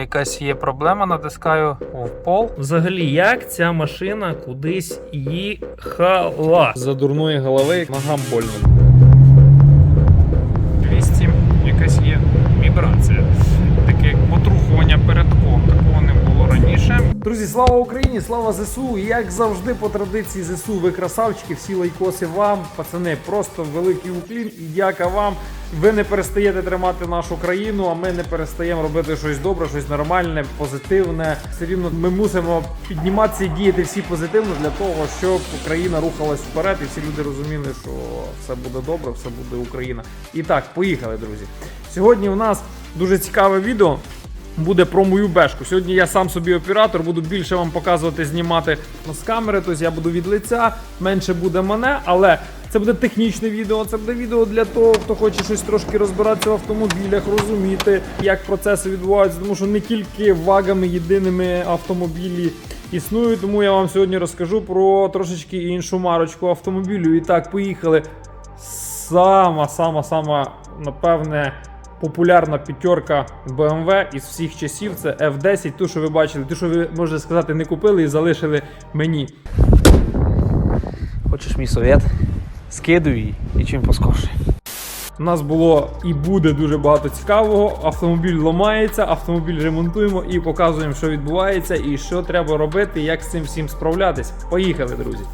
Якась є проблема, натискаю в пол. Взагалі, як ця машина кудись їхала? За дурної голови ногам больно. 200, якась є вібрація. Таке як потрухування передком. Друзі, слава Україні, слава ЗСУ! Як завжди, по традиції ЗСУ, ви красавчики, всі лайкоси вам, пацани, просто великий уклін і дяка вам. Ви не перестаєте тримати нашу країну, а ми не перестаємо робити щось добре, щось нормальне, позитивне. Все рівно ми мусимо підніматися і діяти всі позитивно для того, щоб Україна рухалась вперед, і всі люди розуміли, що все буде добре, все буде Україна. І так, поїхали, друзі. Сьогодні у нас дуже цікаве відео буде про мою бешку. Сьогодні я сам собі оператор, буду більше вам показувати, знімати з камери, тобто я буду від лиця, менше буде мене, але це буде технічне відео, це буде відео для того, хто хоче щось трошки розбиратися в автомобілях, розуміти, як процеси відбуваються, тому що не тільки вагами єдиними автомобілі існують, тому я вам сьогодні розкажу про трошечки іншу марочку автомобілю. І так, поїхали. Сама, сама, сама, напевне, популярна п'ятерка BMW із всіх часів. Це F10, ту, що ви бачили, ту, що ви можете сказати, не купили і залишили мені. Хочеш мій совет? Скидуй її і чим поскошуй. У нас було і буде дуже багато цікавого. Автомобіль ламається, автомобіль ремонтуємо і показуємо, що відбувається і що треба робити, як з цим всім справлятись. Поїхали, друзі.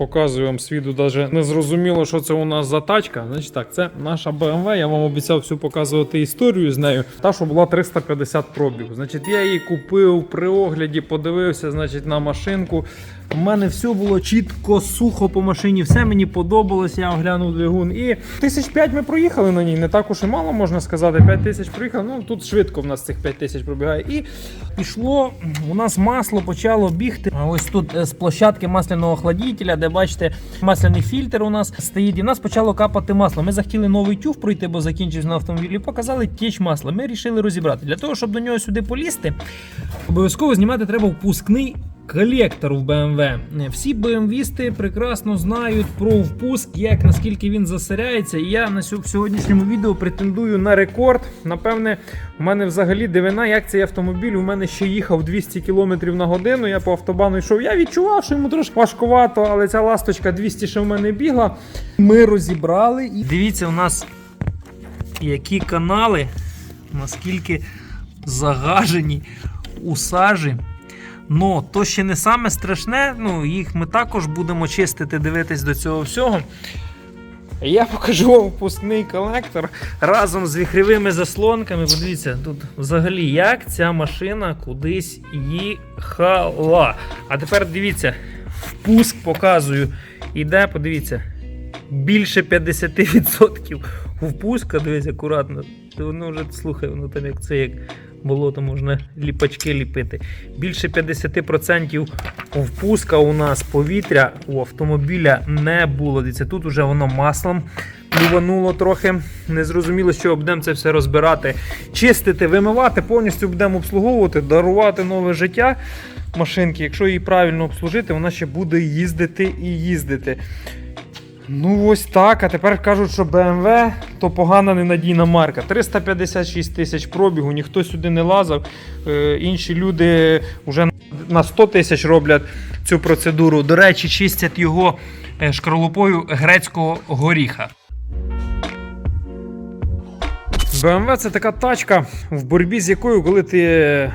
Показую вам світу, навіть не зрозуміло, що це у нас за тачка. Значить так, це наша BMW. Я вам обіцяв всю показувати історію з нею. Та, що була 350 пробіг. Значить, я її купив при огляді, подивився, значить, на машинку. У мене все було чітко, сухо по машині, все мені подобалось, я оглянув двигун. І тисяч п'ять ми проїхали на ній. Не так уж і мало можна сказати. 5 тисяч проїхали. Ну тут швидко в нас цих 5 тисяч пробігає. І пішло, у нас масло почало бігти. Ось тут е, з площадки масляного охладителя, де бачите, масляний фільтр у нас стоїть. І в нас почало капати масло. Ми захотіли новий тюф пройти, бо закінчився на автомобілі. Показали тіч масла. Ми вирішили розібрати. Для того, щоб до нього сюди полізти, обов'язково знімати треба впускний колектор в BMW. Всі BMW-сти прекрасно знають про впуск, як наскільки він засоряється. І я на сьогоднішньому відео претендую на рекорд. Напевне, у мене взагалі дивина, як цей автомобіль у мене ще їхав 200 км на годину. Я по автобану йшов. Я відчував, що йому трошки важкувато, але ця ласточка 200 ще в мене бігла. Ми розібрали і Дивіться, у нас які канали, наскільки загажені у сажі. Ну, то ще не саме страшне, ну, їх ми також будемо чистити, дивитись до цього всього. Я покажу вам впускний колектор разом з віхревими заслонками. Подивіться, тут взагалі як ця машина кудись їхала. А тепер дивіться, впуск показую. Іде, подивіться, більше 50% впуска, дивись акуратно. Ти воно вже слухай, воно там як це як болото можна ліпачки ліпити. Більше 50% впуска у нас повітря у автомобіля не було. Дивіться, тут уже воно маслом плювануло трохи. Незрозуміло, що будемо це все розбирати, чистити, вимивати, повністю будемо обслуговувати, дарувати нове життя машинки. Якщо її правильно обслужити, вона ще буде їздити і їздити. Ну ось так. А тепер кажуть, що BMW то погана ненадійна марка. 356 тисяч пробігу, ніхто сюди не лазав. Е, інші люди вже на 100 тисяч роблять цю процедуру. До речі, чистять його е, шкарлупою грецького горіха. BMW це така тачка, в боротьбі з якою, коли ти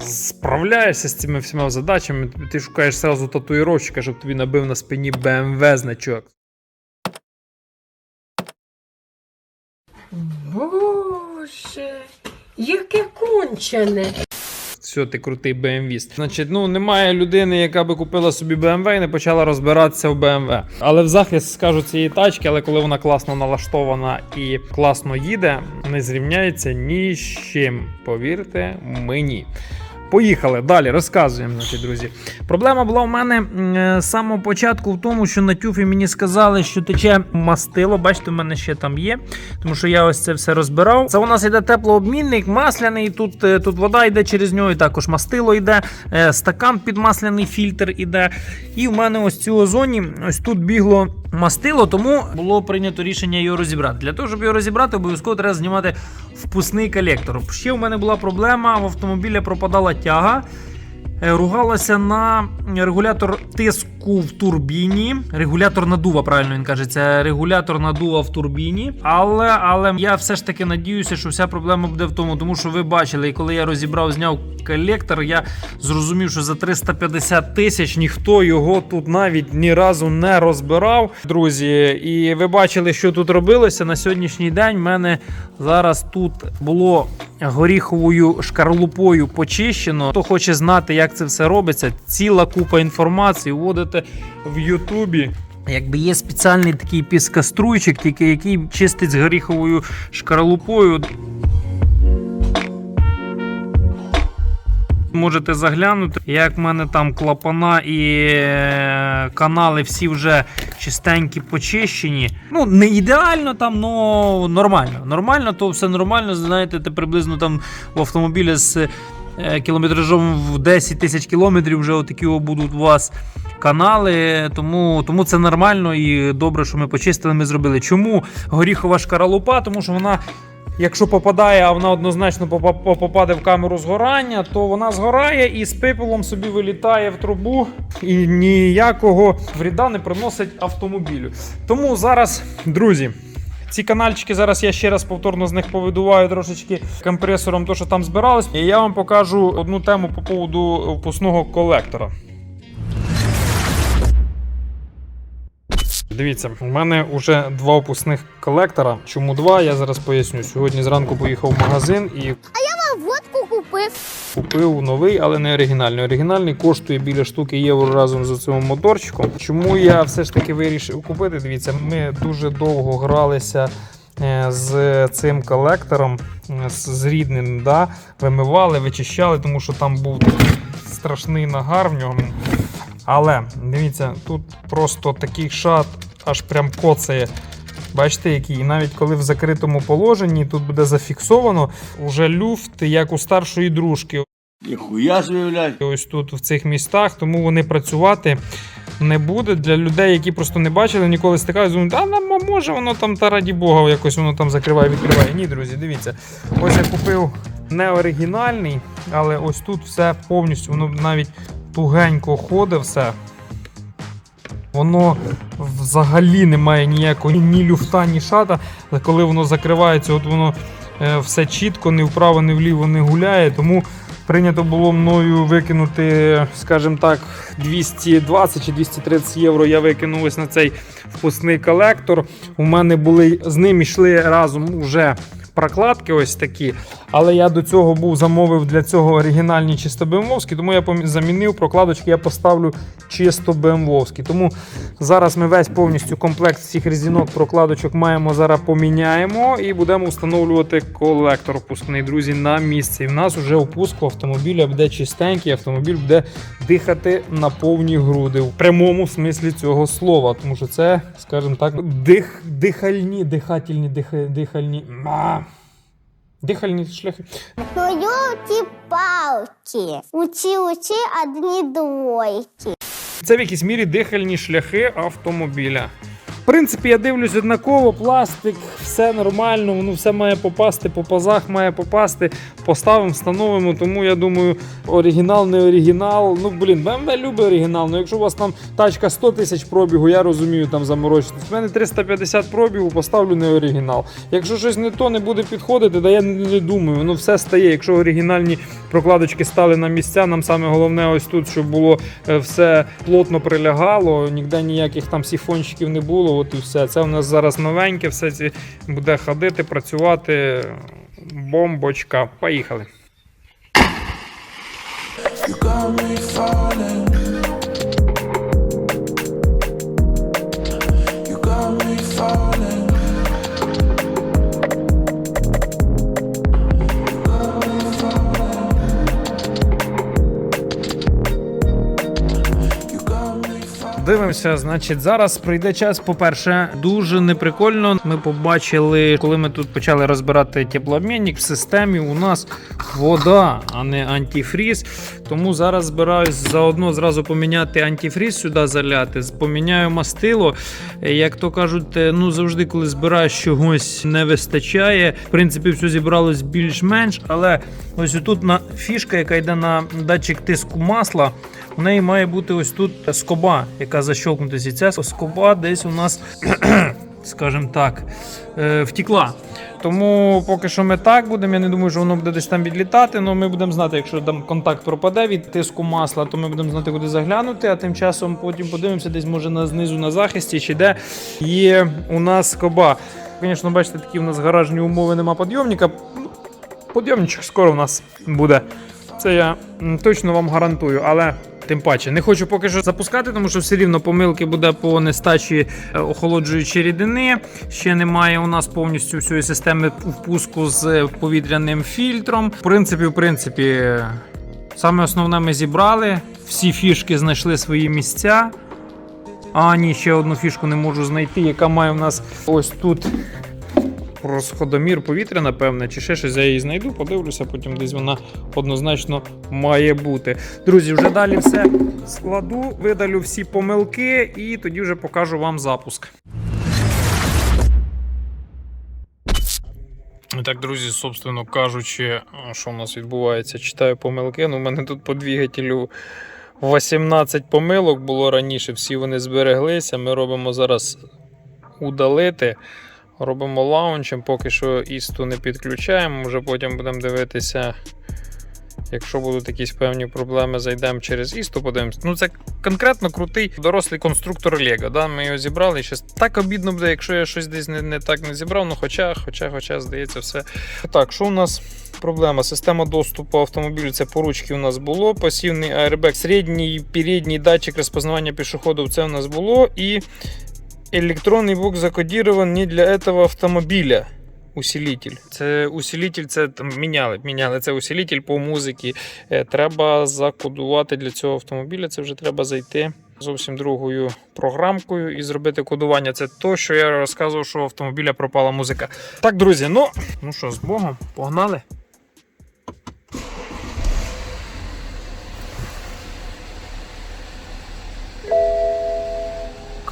справляєшся з цими всіма задачами, ти шукаєш сразу татуїровщика, щоб тобі набив на спині BMW значок. Боже, яке кончене. Все, ти крутий BMW. Значить, ну немає людини, яка би купила собі BMW і не почала розбиратися в BMW. Але в захист скажу цієї тачки, але коли вона класно налаштована і класно їде, не зрівняється ні з чим. Повірте мені. Поїхали далі, розказуємо, значить, друзі. Проблема була у мене е, з самого початку в тому, що на тюфі мені сказали, що тече мастило. Бачите, у мене ще там є, тому що я ось це все розбирав. Це у нас йде теплообмінник, масляний. Тут, е, тут вода йде через нього, і також мастило йде, е, стакан під масляний фільтр іде. І в мене ось в цій озоні, ось тут бігло мастило, тому було прийнято рішення його розібрати. Для того, щоб його розібрати, обов'язково треба знімати впускний колектор. Ще в мене була проблема: в автомобіля пропадала 叫哈。Е, Ругалася на регулятор тиску в турбіні. Регулятор надува, правильно він каже, це регулятор надува в турбіні. Але, але я все ж таки надіюся, що вся проблема буде в тому, тому що ви бачили, і коли я розібрав, зняв колектор, я зрозумів, що за 350 тисяч ніхто його тут навіть ні разу не розбирав, друзі. І ви бачили, що тут робилося на сьогоднішній день. в мене зараз тут було горіховою шкарлупою почищено. Хто хоче знати, як це все робиться, ціла купа інформації вводите в Ютубі. Якби є спеціальний такий піскоструйчик, тільки який чистить з горіховою шкарлупою. Можете заглянути, як в мене там клапана і е, канали всі вже чистенькі почищені. Ну, не ідеально там, але нормально. Нормально, то все нормально. Знаєте, ти приблизно там в автомобілі з кілометражом в 10 тисяч кілометрів вже отакі будуть у вас канали. Тому, тому це нормально і добре, що ми почистили, ми зробили. Чому горіхова шкаралупа? Тому що вона. Якщо попадає, а вона однозначно попаде в камеру згорання, то вона згорає і з пепелом собі вилітає в трубу і ніякого вреда не приносить автомобілю. Тому зараз, друзі. Ці канальчики зараз я ще раз повторно з них повидуваю трошечки компресором, то що там збиралось. І я вам покажу одну тему по поводу впускного колектора. Дивіться, у мене вже два опусних колектора. Чому два? Я зараз поясню. Сьогодні зранку поїхав в магазин і купив. купив новий, але не оригінальний. Оригінальний коштує біля штуки євро разом з цим моторчиком. Чому я все ж таки вирішив купити? Дивіться, ми дуже довго гралися. е, З цим колектором, е, з рідним, да, вимивали, вичищали, тому що там був страшний нагар в ньому. Але дивіться, тут просто такий шат аж прям коцає. Бачите, який? І навіть коли в закритому положенні тут буде зафіксовано уже люфт, як у старшої дружки. Ніхуя собі. Ось тут в цих містах, тому вони працювати не будуть. Для людей, які просто не бачили, ніколи стикаються, думають, а нам може воно там та раді Бога, якось воно там закриває, відкриває. Ні, друзі, дивіться. Ось я купив не оригінальний, але ось тут все повністю, воно навіть тугенько ходить все. Воно взагалі не має ніякого ні люфта, ні шата. Коли воно закривається, от воно е, все чітко, ні вправо, ні вліво не гуляє. Тому прийнято було мною викинути, скажімо так, 220 чи 230 євро. Я викинув ось на цей впускний колектор. У мене були з ним йшли разом вже прокладки ось такі. Але я до цього був замовив для цього оригінальні чисто БМВовські, тому я замінив прокладочки, я поставлю чисто БМВовські. Тому зараз ми весь повністю комплект цих резинок прокладочок маємо зараз поміняємо і будемо встановлювати колектор впускний, друзі, на місці. І в нас вже впуск автомобіля буде чистенький, автомобіль буде дихати на повні груди в прямому смислі цього слова, тому що це, скажімо так, дих, дихальні, дихательні, дих, дихальні. Дихальні шляхи. Ну, елки-палки. Учи-учи одні двойки. Це в якійсь мірі дихальні шляхи автомобіля. В принципі, я дивлюсь однаково, пластик, все нормально, воно все має попасти, по пазах має попасти, поставимо, встановимо. Тому я думаю, оригінал, не оригінал. Ну, блін, BMW любить оригінал. Ну, якщо у вас там тачка 100 тисяч пробігу, я розумію, там заморочитись. У мене 350 пробігу, поставлю не оригінал. Якщо щось не то не буде підходити, да я не, думаю, воно все стає. Якщо оригінальні прокладочки стали на місця, нам саме головне ось тут, щоб було е, все плотно прилягало, ніде ніяких там сіфончиків не було. От і все. Це у нас зараз новеньке, все ці буде ходити, працювати. Бомбочка. Поїхали. You got me falling. Подивимося, значить, зараз прийде час. По-перше, дуже неприкольно. Ми побачили, коли ми тут почали розбирати теплообмінник в системі. У нас вода, а не антифріз. Тому зараз збираюсь заодно зразу поміняти антифріз сюди заляти. Поміняю мастило. Як то кажуть, е, ну завжди, коли збираєш чогось не вистачає. В принципі, все зібралось більш-менш, але ось тут на фішка, яка йде на датчик тиску масла. У неї має бути ось тут скоба, яка защолкнутися. І ця скоба десь у нас, скажімо так, е, втікла. Тому поки що ми так будемо. Я не думаю, що воно буде десь там відлітати. але ми будемо знати, якщо там контакт пропаде від тиску масла, то ми будемо знати, куди заглянути. А тим часом потім подивимося, десь може на знизу на захисті, чи де є у нас скоба. Звісно, бачите, такі у нас гаражні умови, нема підйомника. Подйомничок скоро у нас буде. Це я точно вам гарантую, але тим паче не хочу поки що запускати, тому що все рівно помилки буде по нестачі е, охолоджуючої рідини. Ще немає у нас повністю всієї системи впуску з повітряним фільтром. В принципі, в принципі, саме основне ми зібрали. Всі фішки знайшли свої місця. А, ні, ще одну фішку не можу знайти, яка має у нас ось тут розходомір повітря, напевне, чи ще щось я її знайду, подивлюся, потім десь вона однозначно має бути. Друзі, вже далі все складу, видалю всі помилки і тоді вже покажу вам запуск. Так, друзі, собственно кажучи, що у нас відбувається, читаю помилки. Ну, у мене тут по двигателю 18 помилок було раніше, всі вони збереглися. Ми робимо зараз удалити. Робимо лаунчем, поки що істу не підключаємо, вже потім будемо дивитися. Якщо будуть якісь певні проблеми, зайдемо через істу, подивимося. Ну, це конкретно крутий дорослий конструктор Лего. Да? Ми його зібрали. І щас так обідно буде, якщо я щось десь не, не так не зібрав. Ну, хоча, хоча, хоча, здається, все. Так, що у нас проблема? Система доступу автомобілю це по ручці у нас було. Пасивний аербек, середній передній датчик розпознавання пішоходів це у нас було. І электронный блок закодирован не для этого автомобиля. Усилитель. Це усилитель, це там міняли. Міняли це усилитель по музиці. Е, Треба закодувати для цього автомобіля. Це вже треба зайти зовсім другою програмкою і зробити кодування. Це то, що я розказував, що у автомобіля пропала музика. Так, друзі, ну, ну що, з Богом, погнали.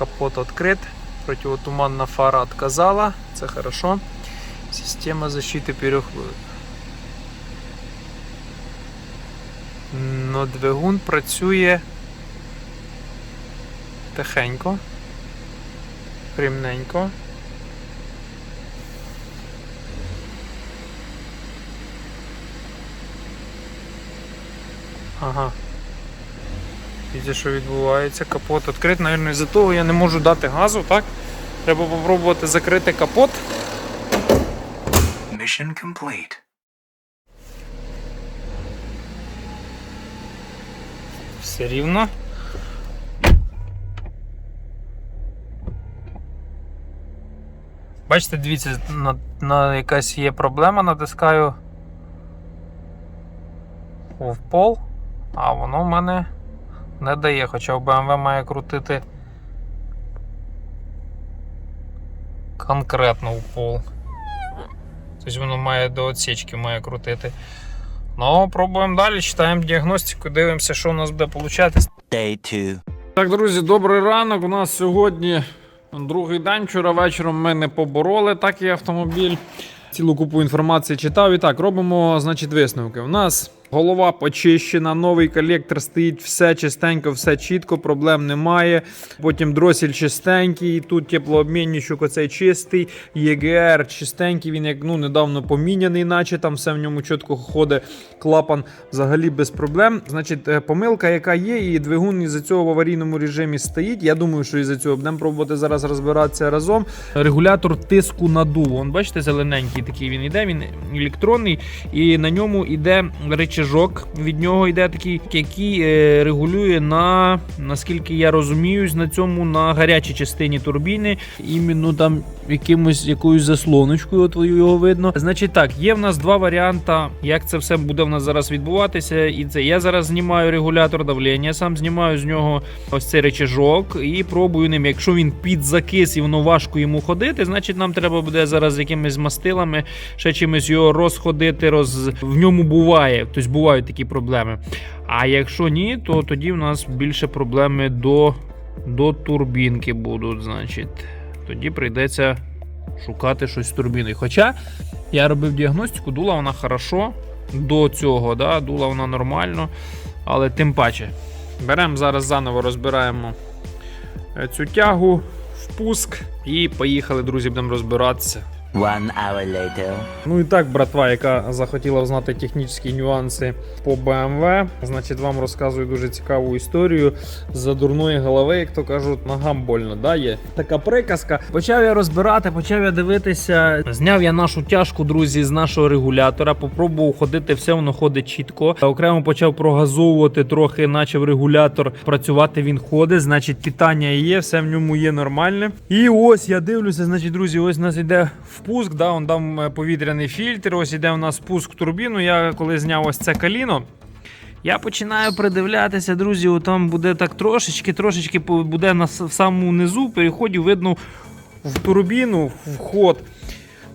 Капот открыт. Противотуманная фара отказала. Це хорошо. Система защиты переходу. Но двигун працює тихенько, рівненько. Ага. Бачите, що відбувається. Капот відкрит. Навірно, із-за того я не можу дати газу, так? Треба попробувати закрити капот. Mission complete. Все рівно. Бачите, дивіться, на, на якась є проблема, натискаю в пол, а воно в мене не дає, хоча в BMW має крутити конкретно в пол. Тобто воно має до отсічки має крутити. Ну, пробуємо далі, читаємо діагностику, дивимося, що у нас буде получатись. Day two. Так, друзі, добрий ранок. У нас сьогодні другий день. Вчора вечором ми не побороли так і автомобіль. Цілу купу інформації читав. І так, робимо, значить, висновки. У нас голова почищена, новий колектор стоїть, все чистенько, все чітко, проблем немає. Потім дросель чистенький, тут теплообмінничок оцей чистий, ЄГР чистенький, він як ну, недавно поміняний, наче там все в ньому чітко ходить. Клапан взагалі без проблем. Значить, е, помилка, яка є, і двигун із-за цього в аварійному режимі стоїть. Я думаю, що із-за цього будемо пробувати зараз розбиратися разом. Регулятор тиску надуву. Вон, бачите, зелененький такий він іде, він електронний, і на ньому йде речажок. Від нього йде такий, який е, регулює на наскільки я розумію, на цьому на гарячій частині турбіни. Іменно там якимось якоюсь заслоночкою, от його видно. Значить так, є в нас два варіанти, як це все буде в нас зараз відбуватися. І це я зараз знімаю регулятор давлення, сам знімаю з нього ось цей речажок і пробую ним. Якщо він підзакис і воно важко йому ходити, значить нам треба буде зараз якимись мастилами, ще чимось його розходити. Роз... В ньому буває, тобто бувають такі проблеми. А якщо ні, то тоді в нас більше проблеми до, до турбінки будуть, значить. Тоді прийдеться шукати щось з турбіною. Хоча я робив діагностику, дула вона хорошо до цього, да, дула вона нормально, але тим паче. Беремо зараз заново розбираємо е, цю тягу, впуск і поїхали, друзі, будемо розбиратися. One hour later. Ну і так, братва, яка захотіла знати технічні нюанси по BMW, значить вам розказую дуже цікаву історію за дурної голови, як то кажуть, ногам больно. Да, є така приказка. Почав я розбирати, почав я дивитися. Зняв я нашу тяжку, друзі, з нашого регулятора. Попробував ходити, все воно ходить чітко. Окремо почав прогазовувати трохи, почав регулятор працювати. Він ходить, значить, питання є, все в ньому є нормальне. І ось я дивлюся, значить, друзі, ось у нас іде впуск, да, он там е, повітряний фільтр, ось іде у нас спуск в турбіну. Я коли зняв ось це каліно. Я починаю придивлятися, друзі, там буде так трошечки, трошечки буде на в самому низу, переході видно в турбіну, вход.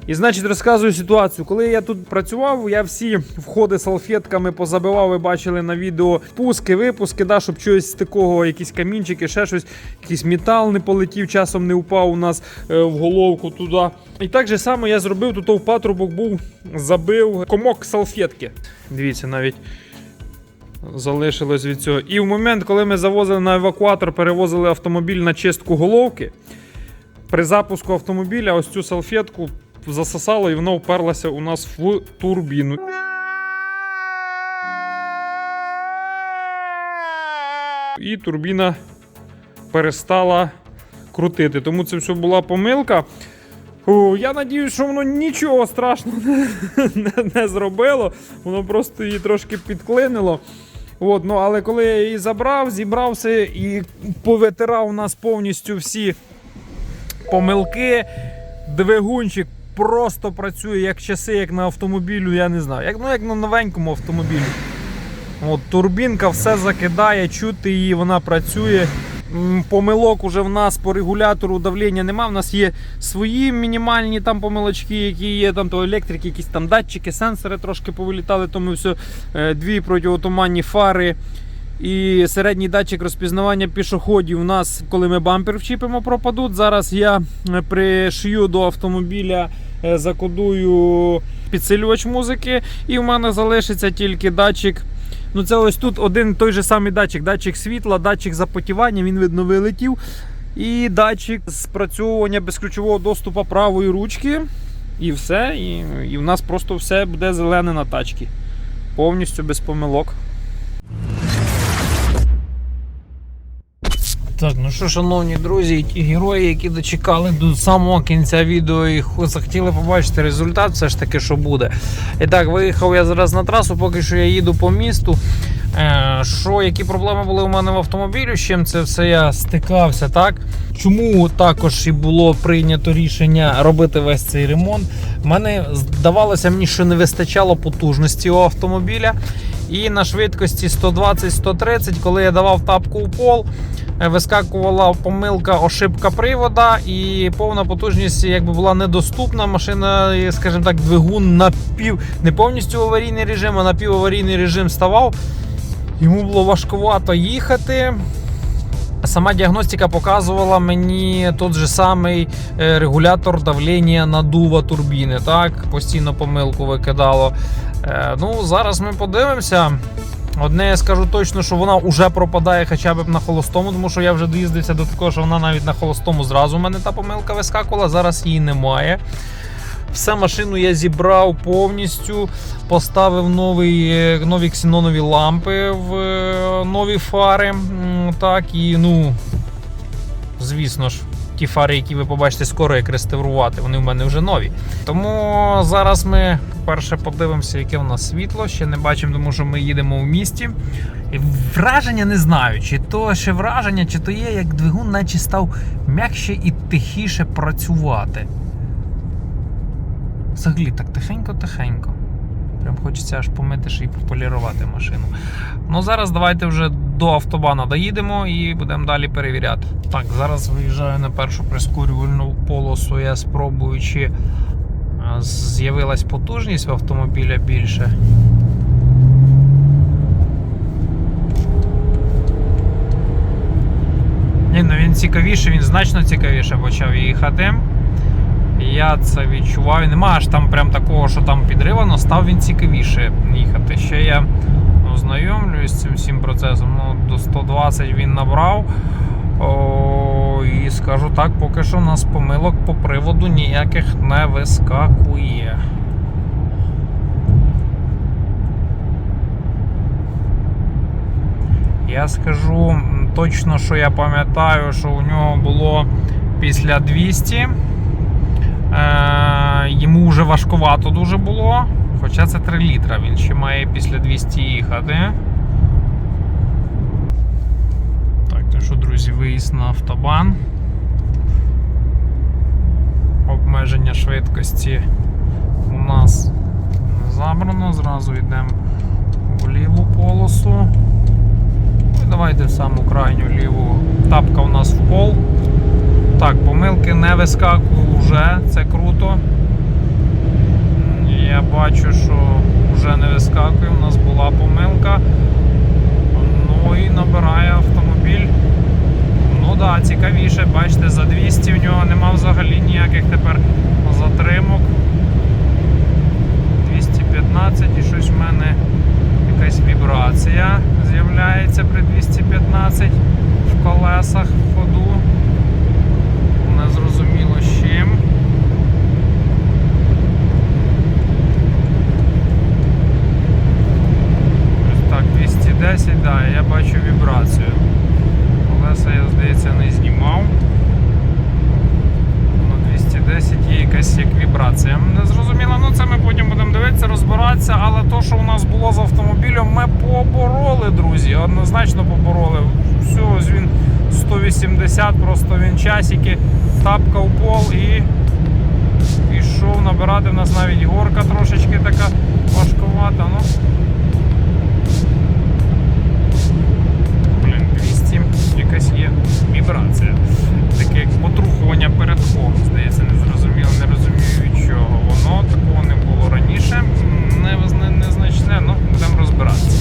І значить розказую ситуацію. Коли я тут працював, я всі входи салфетками позабивав, ви бачили на відео пуски, випуски, да, щоб щось з такого, якісь камінчики, ще щось, якийсь метал не полетів, часом не впав у нас е, в головку туди. І так же само я зробив, тут в патрубок був, забив комок салфетки. Дивіться, навіть залишилось від цього. І в момент, коли ми завозили на евакуатор, перевозили автомобіль на чистку головки, при запуску автомобіля ось цю салфетку засосало і вона вперлася у нас в турбіну. І турбіна перестала крутити. Тому це все була помилка. О, я надіюсь, що воно нічого страшного не, не, не зробило. Воно просто її трошки підклинило. От, ну, але коли я її забрав, зібрав все і повитирав у нас повністю всі помилки, двигунчик просто працює як часи, як на автомобілю, я не знаю. Як, ну, як на новенькому автомобілі. От, турбінка все закидає, чути її, вона працює. Помилок уже в нас по регулятору давлення нема. В нас є свої мінімальні там помилочки, які є там то електрики, якісь там датчики, сенсори трошки повилітали, тому все е, дві протиотуманні фари. І середній датчик розпізнавання пішоходів у нас, коли ми бампер вчіпимо, пропадуть. Зараз я е, пришию до автомобіля, е, закодую підсилювач музики, і в мене залишиться тільки датчик. Ну, це ось тут один той же самий датчик, датчик світла, датчик запотівання, він видно вилетів. І датчик спрацьовування безключового доступу правої ручки. І все. І, і в нас просто все буде зелене на тачці. Повністю без помилок. Так, ну що, шановні друзі, і ті герої, які дочекали до самого кінця відео і захотіли побачити результат, все ж таки, що буде. І так, виїхав я зараз на трасу, поки що я їду по місту. Е, Що, які проблеми були у мене в автомобілі, з чим це все я стикався, так? Чому також і було прийнято рішення робити весь цей ремонт? Мене здавалося мені, що не вистачало потужності у автомобіля. І на швидкості 120-130, коли я давав тапку у пол, вискакувала помилка, ошибка привода, і повна потужність якби була недоступна. Машина, скажімо так, двигун напів, не повністю аварійний режим, а напіваварійний режим ставав. Йому було важкувато їхати. Сама діагностика показувала мені тот же самий е, регулятор давлення надува турбіни. Так, постійно помилку викидало. Е, Ну, зараз ми подивимося. Одне я скажу точно, що вона вже пропадає хоча б на холостому, тому що я вже доїздився до такого, що вона навіть на холостому зразу в мене та помилка вискакувала. Зараз її немає. Все машину я зібрав повністю, поставив е, нові ксенонові лампи в е, нові фари. Так, і ну, звісно ж, ті фари, які ви побачите скоро, як реставрувати, вони в мене вже нові. Тому зараз ми, по-перше, подивимося, яке в нас світло. Ще не бачимо, тому що ми їдемо в місті. І враження не знаю, чи то ще враження, чи то є, як двигун, наче став м'якше і тихіше працювати. Взагалі так тихенько-тихенько. Прям хочеться аж помити і пополірувати машину. Ну зараз давайте вже до автобана доїдемо і будемо далі перевіряти. Так, зараз виїжджаю на першу прискорювальну полосу. Я спробую, чи з'явилась потужність в автомобіля більше. Ні, ну він цікавіше, він значно цікавіше почав їхати. Я це відчуваю. Нема аж там прям такого, що там підривано, став він цікавіше їхати. Ще я ознайомлююсь з цим всім процесом. Ну, до 120 він набрав. О, і скажу так, поки що у нас помилок по приводу ніяких не вискакує. Я скажу точно, що я пам'ятаю, що у нього було після 200. Е, йому вже важкувато дуже було. Хоча це 3 літра, він ще має після 200 їхати. Так, ну що, друзі, виїзд на автобан. Обмеження швидкості у нас не забрано. Зразу йдемо в ліву полосу. Ну і давайте в саму крайню ліву. Тапка у нас в пол. Так, помилки не вискакують вже, це круто. Я бачу, що вже не вискакує, у нас була помилка. Ну і набирає автомобіль. Ну так, да, цікавіше, бачите, за 200 в нього нема взагалі ніяких тепер затримок. 215 і щось в мене якась вібрація з'являється при 215 в колесах в ходу. Не зрозуміло з чим. Ось так, 210, да, я бачу вібрацію. Колеса я, здається, не знімав. На 210 є якась як вібрація. Не зрозуміло, ну це ми потім будемо дивитися, то, що у нас було з автомобілем, ми побороли, друзі. Однозначно побороли. Все, ось він 180, просто він часики, тапка в пол і пішов набирати. У нас навіть горка трошечки така важкувата. Ну. Блін, 200 якась є вібрація. Таке як потрухування перед колом, здається, не зрозуміло, не розумію чого. Воно такого не було раніше. Не, не, незначне, ну будемо розбиратися.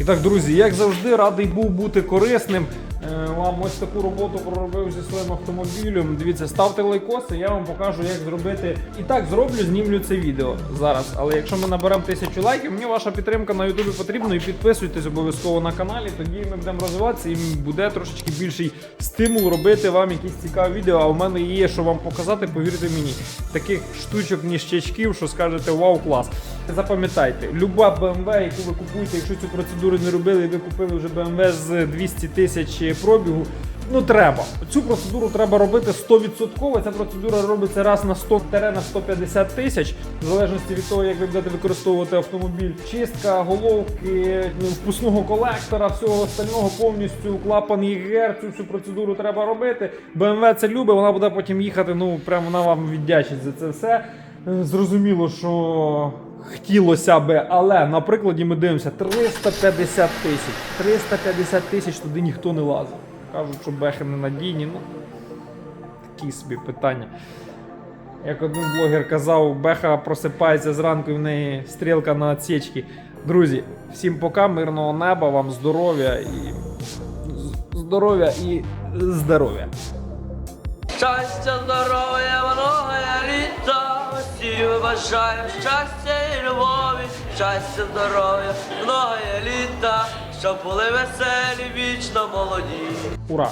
І так, друзі, як завжди, радий був бути корисним. Е, Вам ось таку роботу проробив зі своїм автомобілем. Дивіться, ставте лайкоси, я вам покажу, як зробити. І так зроблю, знімлю це відео зараз. Але якщо ми наберемо тисячу лайків, мені ваша підтримка на Ютубі потрібна. І підписуйтесь обов'язково на каналі. Тоді ми будемо розвиватися і буде трошечки більший стимул робити вам якісь цікаві відео. А в мене є, що вам показати, повірте мені. Таких штучок, ніщачків, що скажете вау, клас. Запам'ятайте, люба BMW, яку ви купуєте, якщо цю процедуру не робили, і ви купили вже BMW з 200 тисяч пробігу. Ну треба. Цю процедуру треба робити 100%. Ця процедура робиться раз на 100 на 150 тисяч, в залежності від того, як ви будете використовувати автомобіль. Чистка головки, ну, впускного колектора, всього остального повністю клапан ЄГР, цю всю процедуру треба робити. BMW це любить, вона буде потім їхати. Ну прямо вона вам віддячить за це все. Е, Зрозуміло, що хотілося би, але на прикладі ми дивимося 350 тисяч. 350 тисяч туди ніхто не лазив. Кажуть, що бехи ненадійні. Ну, такі собі питання. Як один блогер казав, беха просипається зранку і в неї стрілка на отсічці. Друзі, всім пока, мирного неба, вам здоров'я і здоров'я і здоров'я. Щастя, здоров'я, многое літа, всім бажаємо щастя і любові, щастя, здоров'я, многоє літа, щоб були веселі, вічно молоді. Ура!